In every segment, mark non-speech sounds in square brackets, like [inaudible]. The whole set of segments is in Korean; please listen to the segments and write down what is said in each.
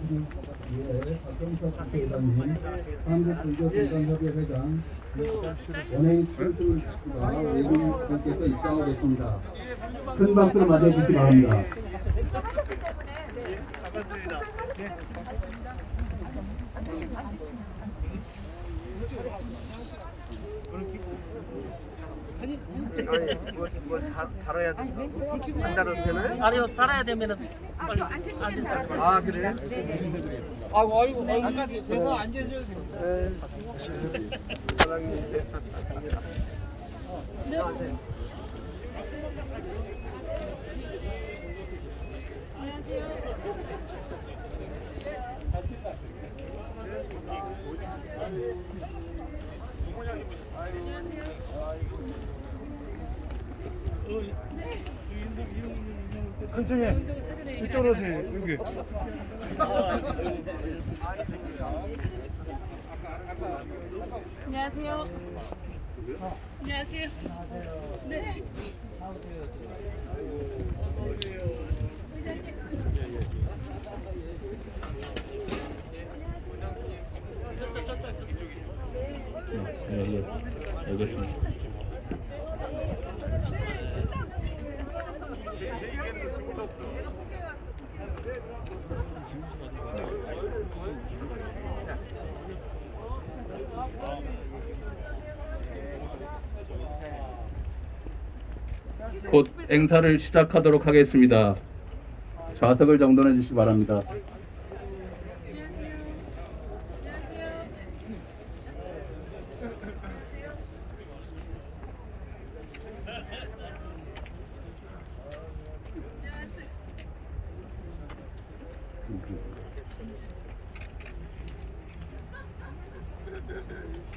정동식을 위해 박경석 국회의장님, 한국불교공단협의 회장, 원행 출두가 외국인들께서 입장하겠습니다. 큰 박수로 맞이해 주시기 바랍니다. 아니 뭘, 뭘 다, 달아야 돼? 안 달아도 되나요? 아니요 달아야 되면은 빨리 아 그래? 아이고 아이고 아이고 제가 앉아줘도 돼요. 사장님 큰생님 이쪽으로 오세요 여기 안녕하세요. 안녕하세요. 네. 네, 예, 알겠습니다 곧 행사를 시작하도록 하겠습니다. 좌석을 정돈해 주시기 바랍니다.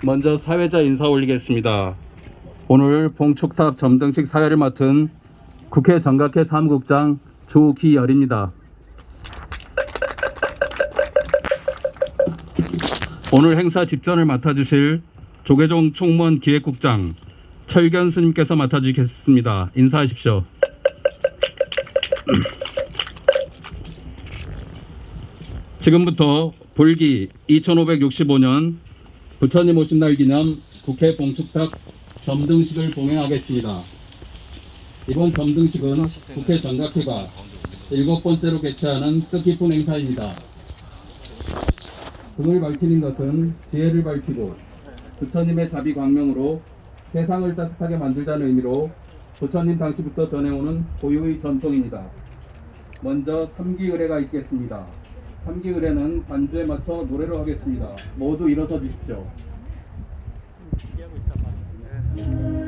먼저 사회자 인사 올리겠습니다. 오늘 봉축탑 점등식 사회를 맡은 국회 정각회 사무국장 조기열입니다. 오늘 행사 집전을 맡아주실 조계종 총무원 기획국장 철견 스님께서 맡아주시겠습니다. 인사하십시오. [clears throat] 지금부터 불기 2565년 부처님 오신 날 기념 국회 봉축탑 점등식을 봉행하겠습니다. 이번 점등식은 국회 정각회가 일곱 번째로 개최하는 뜻깊은 행사입니다. 등을 밝히는 것은 지혜를 밝히고 부처님의 자비 광명으로 세상을 따뜻하게 만들자는 의미로 부처님 당시부터 전해오는 고유의 전통입니다. 먼저 삼기 의례가 있겠습니다. 삼기 의례는 반주에 맞춰 노래로 하겠습니다. 모두 일어서 주십시오. 이어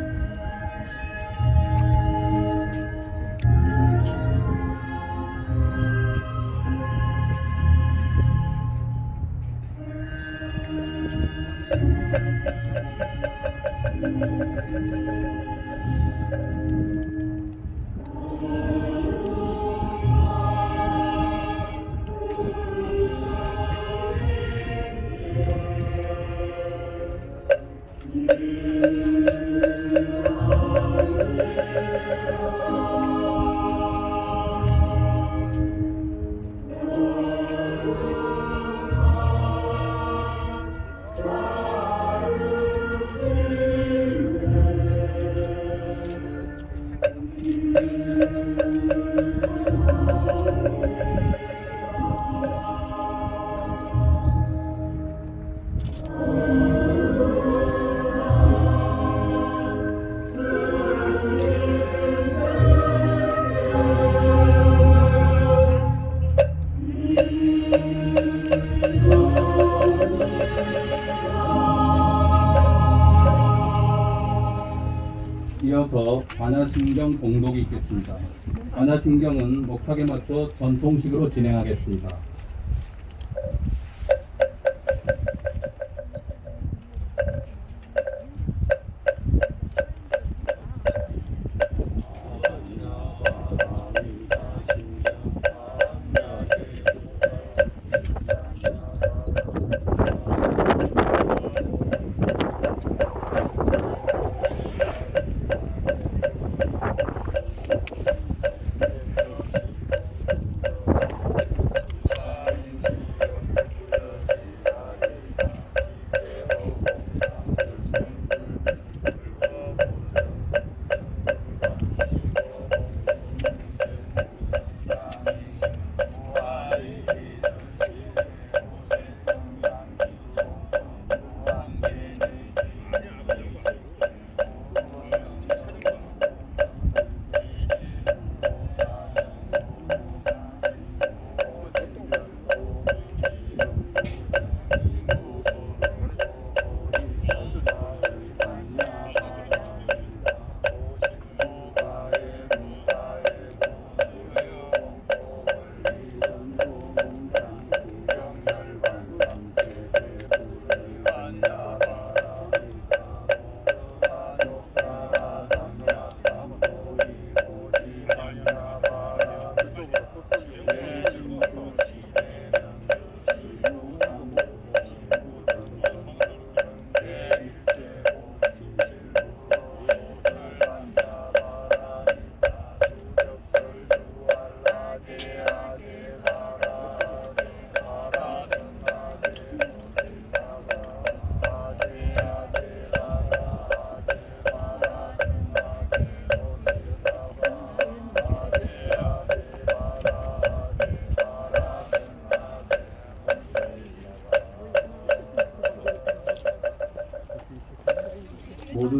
반야신경 공독이 있겠습니다. 반야신경은 목탁에 맞춰 전통식으로 진행하겠습니다.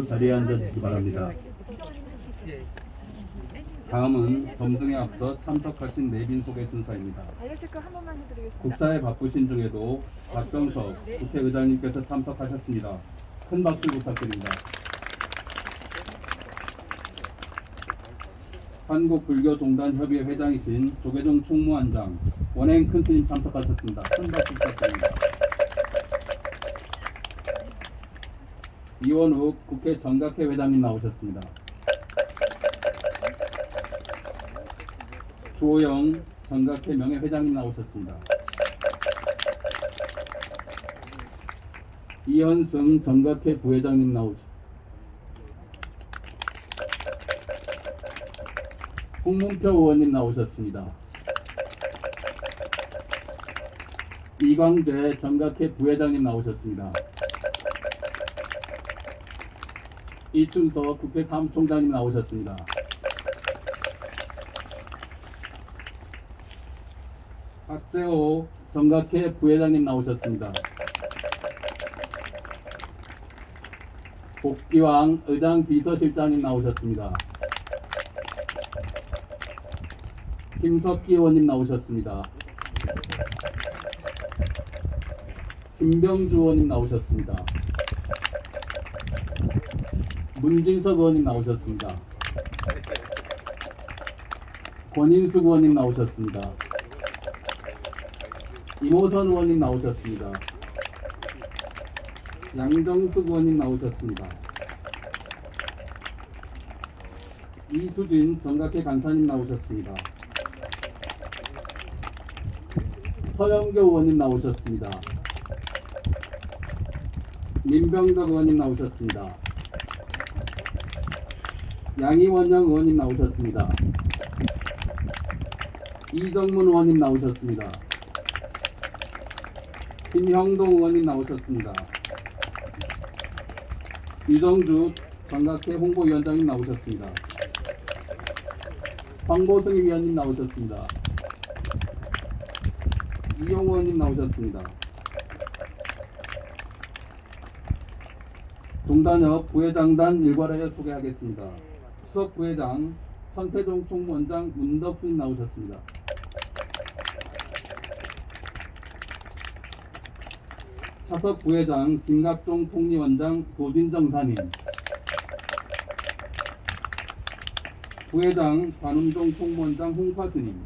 자리에 앉아주시기 바랍니다. 다음은 점등에 앞서 참석하신 내빈 소개 순서입니다. 알려체크 한 번만 해드리겠습니다. 국사에 바쁘신 중에도 박정석 국회의장님께서 참석하셨습니다. 큰 박수 부탁드립니다. 한국불교종단협의회 회장이신 조계종 총무원장 원행 큰 스님 참석하셨습니다. 큰 박수 부탁드립니다. 이원욱 국회 정각회 회장님 나오셨습니다. 조영 정각회 명예 회장님 나오셨습니다. 이현승 정각회 부회장님 나오셨습니다. 홍문표 의원님 나오셨습니다. 이광재 정각회 부회장님 나오셨습니다. 이춘석 국회 사무총장님 나오셨습니다. 박재호 정각회 부회장님 나오셨습니다. 복기왕 의장 비서실장님 나오셨습니다. 김석기 의원님 나오셨습니다. 김병주 의원님 나오셨습니다. 문진석 의원님 나오셨습니다. 권인숙 의원님 나오셨습니다. 이모선 의원님 나오셨습니다. 양정숙 의원님 나오셨습니다. 이수진 정각회 간사님 나오셨습니다. 서영교 의원님 나오셨습니다. 민병덕 의원님 나오셨습니다. 양희원영 의원님 나오셨습니다. 이정문 의원님 나오셨습니다. 김형동 의원님 나오셨습니다. 유정주 정각회 홍보위원장님 나오셨습니다. 황보승 위원님 나오셨습니다. 이용 의원님 나오셨습니다. 동단협 부회장단 일괄하여 소개하겠습니다. 수석 부회장 천태종 총무원장 문덕순 나오셨습니다. 차석 부회장 김각종 통리원장 도진정 사님. 부회장 관음종 총무원장 홍파스님.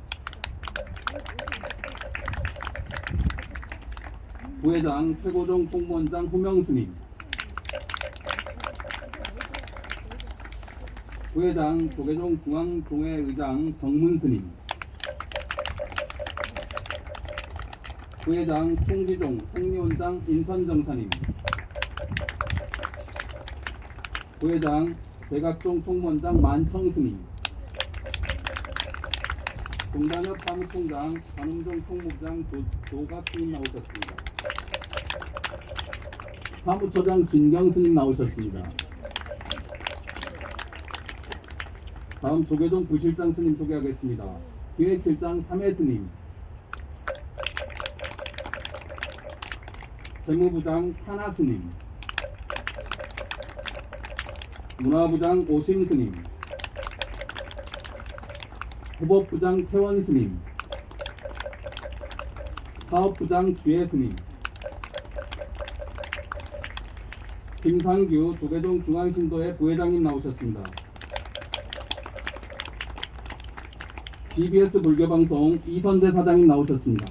부회장 최고종 총무원장 후명스님 부회장 조계종 중앙동회 의장 정문스님. 부회장 총기종 총리원장 인선정사님. 부회장 대각종 총무원장 만청스님. 동단협 사무총장 관음종 총무부장 조, 조각스님 나오셨습니다. 사무처장 진경스님 나오셨습니다 다음 조계종 부실장 스님 소개하겠습니다. 기획실장 3회 스님. 재무부장 타나 스님, 문화부장 오심 스님, 해법부장 태원 스님, 사업부장 주혜 스님, 김상규 조계종 중앙신도회 부회장님 나오셨습니다. BBS 불교방송 이선재 사장님 나오셨습니다.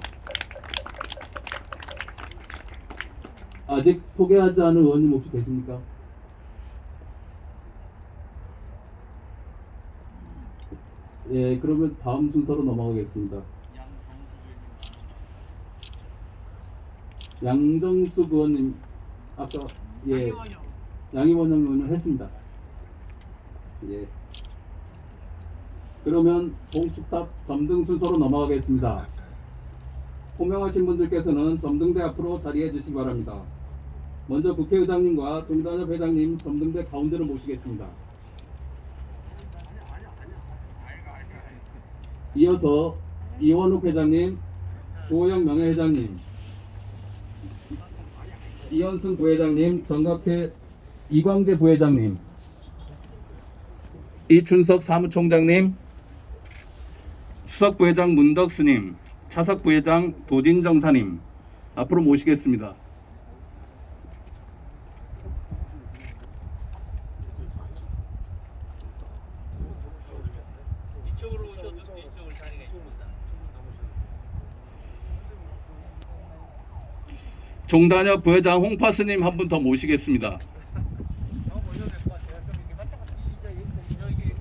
아직 소개하지 않은 의원님 혹시 계십니까? 예, 그러면 다음 순서로 넘어가겠습니다. 양정숙 의원님 아까 예 양희원영 의원님 했습니다. 예. 그러면 봉축탑 점등 순서로 넘어가겠습니다. 호명하신 분들께서는 점등대 앞으로 자리해 주시기 바랍니다. 먼저 국회의장님과 동단협 회장님 점등대 가운데로 모시겠습니다. 이어서 이원욱 회장님, 조호영 명예회장님, 이현승 부회장님, 정각회 이광재 부회장님, 이춘석 사무총장님, 수석 부회장 문덕수님, 차석 부회장 도진 정사님 앞으로 모시겠습니다. 이쪽으로 오셔도 이쪽으로 자리가 있습니다. 종단협 부회장 홍파 스님 한 분 더 모시겠습니다. 어, 모셔도 될것 같아요. 그럼 이렇게 맞짱 같이 여기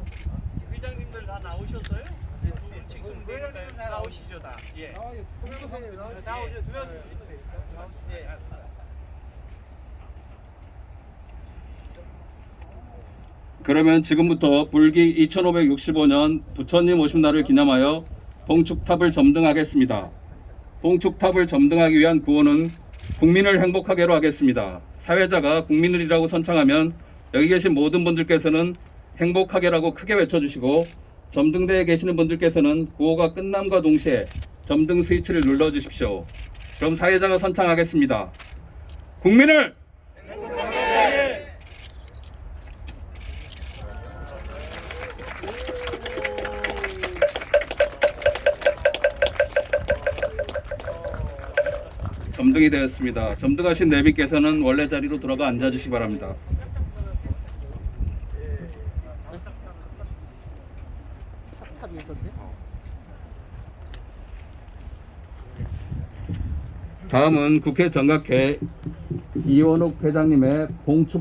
회장님들 다 나오셨어요? 네, 두분 지금 회장님 다 나오시죠 다. 예. 나오죠. 두 명. 예. 그러면 지금부터 불기 2565년 부처님 오신 날을 기념하여 봉축탑을 점등하겠습니다. 봉축탑을 점등하기 위한 구호는 국민을 행복하게로 하겠습니다. 사회자가 국민을이라고 선창하면 여기 계신 모든 분들께서는 행복하게라고 크게 외쳐주시고 점등대에 계시는 분들께서는 구호가 끝남과 동시에 점등 스위치를 눌러주십시오. 그럼 사회자가 선창하겠습니다. 국민을 점등이 되었습니다. 점등하신 내비께서는 원래 자리로 돌아가 앉아주시기 바랍니다. 다음은 국회 정각회 이원욱 회장님의 봉축